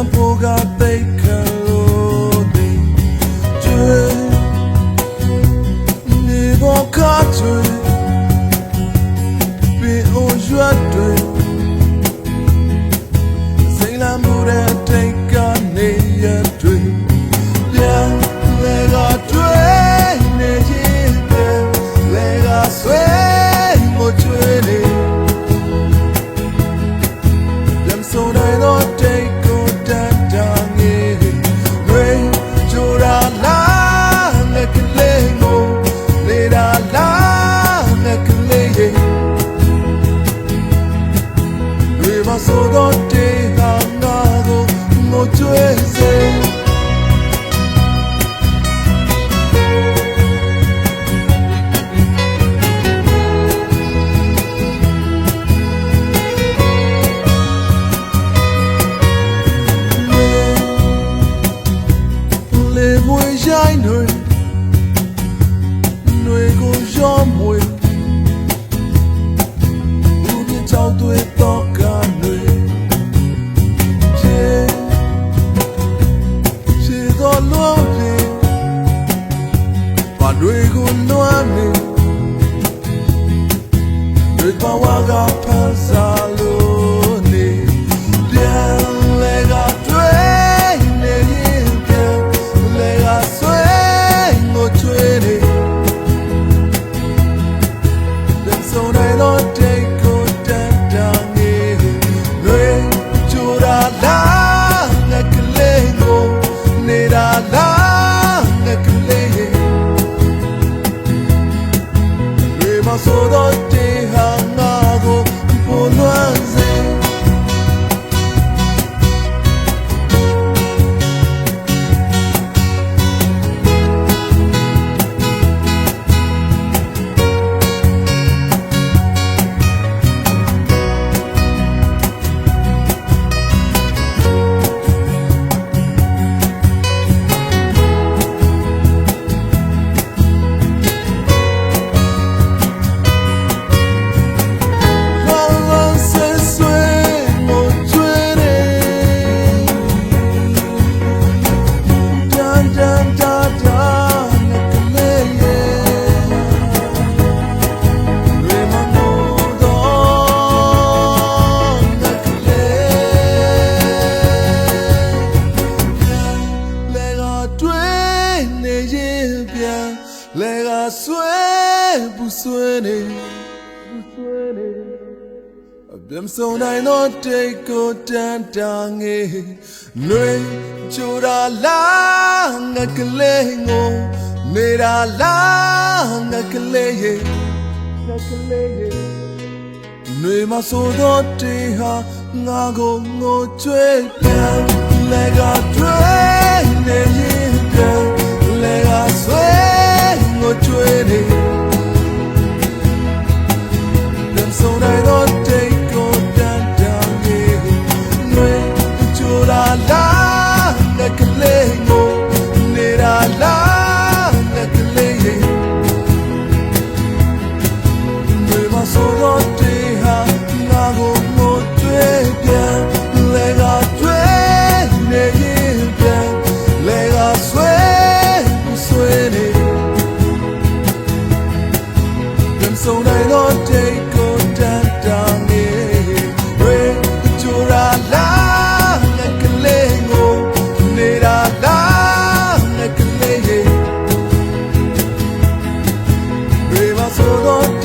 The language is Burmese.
တံပိုးကပိတ်ခ môi trái nơi nơi có gió mùi. Ưu tiên trao tôi to cả nơi, chê chê to lúa đi và đuôi của nó đi nơi bao hoa gặp sudan 睡你。အပြမ်ဆုံးတိုင်းတော့တိတ်ကိုတန်တာငေနှွေချိုတာလားငါကလေးငိုနေတာလားငါကလေးရဲ့ငါကလေးရဲ့နှွေမဆိုတော့တေဟာငါကိုငိုချွေးပြန်လဲကတွေးနေရင်ပြန်လဲကဆွဲငိုချွေးနေ die. 蹉跎